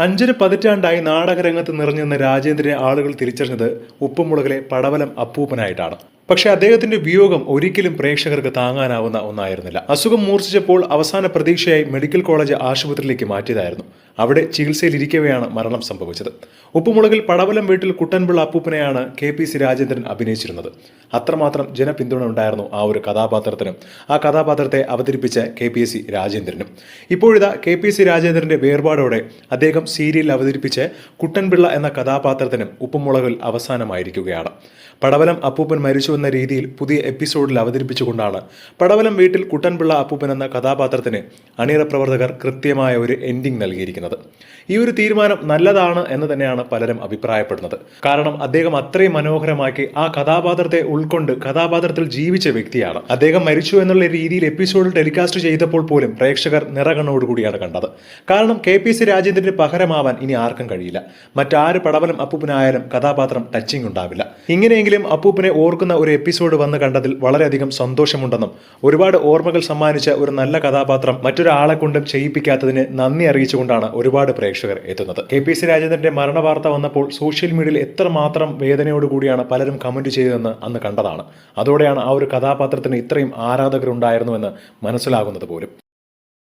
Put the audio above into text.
അഞ്ചര പതിറ്റാണ്ടായി നാടകരംഗത്ത് നിറഞ്ഞുനിന്ന രാജേന്ദ്രനെ ആളുകൾ തിരിച്ചറിഞ്ഞത് ഉപ്പുമുളകിലെ പടവലം അപ്പൂപ്പനായിട്ടാണ്. പക്ഷേ അദ്ദേഹത്തിന്റെ വിയോഗം ഒരിക്കലും പ്രേക്ഷകർക്ക് താങ്ങാനാവുന്ന ഒന്നായിരുന്നില്ല. അസുഖം മൂർച്ഛിച്ചപ്പോൾ അവസാന പ്രതീക്ഷയായി മെഡിക്കൽ കോളേജ് ആശുപത്രിയിലേക്ക് മാറ്റിയതായിരുന്നു. അവിടെ ചികിത്സയിലിരിക്കവെയാണ് മരണം സംഭവിച്ചത്. ഉപ്പുമുളകിൽ പടവലം വീട്ടിൽ കുട്ടൻപിള്ള അപ്പൂപ്പനെയാണ് കെ പി സി രാജേന്ദ്രൻ അഭിനയിച്ചിരുന്നത്. അത്രമാത്രം ജനപിന്തുണ ഉണ്ടായിരുന്നു ആ ഒരു കഥാപാത്രത്തിനും. ആ കഥാപാത്രത്തെ അവതരിപ്പിച്ച കെ പി എസ് സി രാജേന്ദ്രനും. ഇപ്പോഴിതാ കെ പി സി രാജേന്ദ്രന്റെ വേർപാടോടെ അദ്ദേഹം സീരിയലിൽ അവതരിപ്പിച്ച് കുട്ടൻപിള്ള എന്ന കഥാപാത്രത്തിനും ഉപ്പുമുളകിൽ അവസാനമായിരിക്കുകയാണ്. പടവലം അപ്പൂപ്പൻ മരിച്ചു എന്ന രീതിയിൽ പുതിയ എപ്പിസോഡിൽ അവതരിപ്പിച്ചുകൊണ്ടാണ് പടവലം വീട്ടിൽ കുട്ടൻപിള്ള അപ്പൂപ്പൻ എന്ന കഥാപാത്രത്തിന് അണിയറ പ്രവർത്തകർ കൃത്യമായ ഒരു എൻഡിംഗ് നൽകിയിരിക്കുന്നത്. ഈ ഒരു തീരുമാനം നല്ലതാണ് എന്ന് തന്നെയാണ് പലരും അഭിപ്രായപ്പെടുന്നത്. കാരണം അദ്ദേഹം അത്രയും മനോഹരമാക്കി ആ കഥാപാത്രത്തെ ഉൾക്കൊണ്ട് കഥാപാത്രത്തിൽ ജീവിച്ച വ്യക്തിയാണ്. അദ്ദേഹം മരിച്ചു എന്നുള്ള രീതിയിൽ എപ്പിസോഡിൽ ടെലികാസ്റ്റ് ചെയ്തപ്പോൾ പോലും പ്രേക്ഷകർ നിറകണ്ണോടുകൂടിയാണ് കണ്ടത്. കാരണം കെ പി സി രാജേന്ദ്രന് പകരമാവാൻ ഇനി ആർക്കും കഴിയില്ല. മറ്റാര് പടവലം അപ്പൂപ്പനായാലും കഥാപാത്രം ടച്ചിങ് ഉണ്ടാവില്ല. ഇങ്ങനെയെങ്കിലും അപ്പൂപ്പനെ ഓർക്കുന്ന ഒരു എപ്പിസോഡ് വന്ന് കണ്ടതിൽ വളരെയധികം സന്തോഷമുണ്ടെന്നും ഒരുപാട് ഓർമ്മകൾ സമ്മാനിച്ച ഒരു നല്ല കഥാപാത്രം മറ്റൊരാളെ കൊണ്ടും ചെയ്യിപ്പിക്കാത്തതിന് നന്ദി അറിയിച്ചുകൊണ്ടാണ് ഒരുപാട് പ്രേക്ഷകർ എത്തുന്നത്. കെ പി സി രാജേന്ദ്രന്റെ മരണ വാർത്ത വന്നപ്പോൾ സോഷ്യൽ മീഡിയയിൽ എത്രമാത്രം വേദനയോടുകൂടിയാണ് പലരും കമന്റ് ചെയ്തതെന്ന് അന്ന് കണ്ടതാണ്. അതോടെയാണ് ആ ഒരു കഥാപാത്രത്തിന് ഇത്രയും ആരാധകരുണ്ടായിരുന്നുവെന്ന് മനസ്സിലാകുന്നത് പോലും.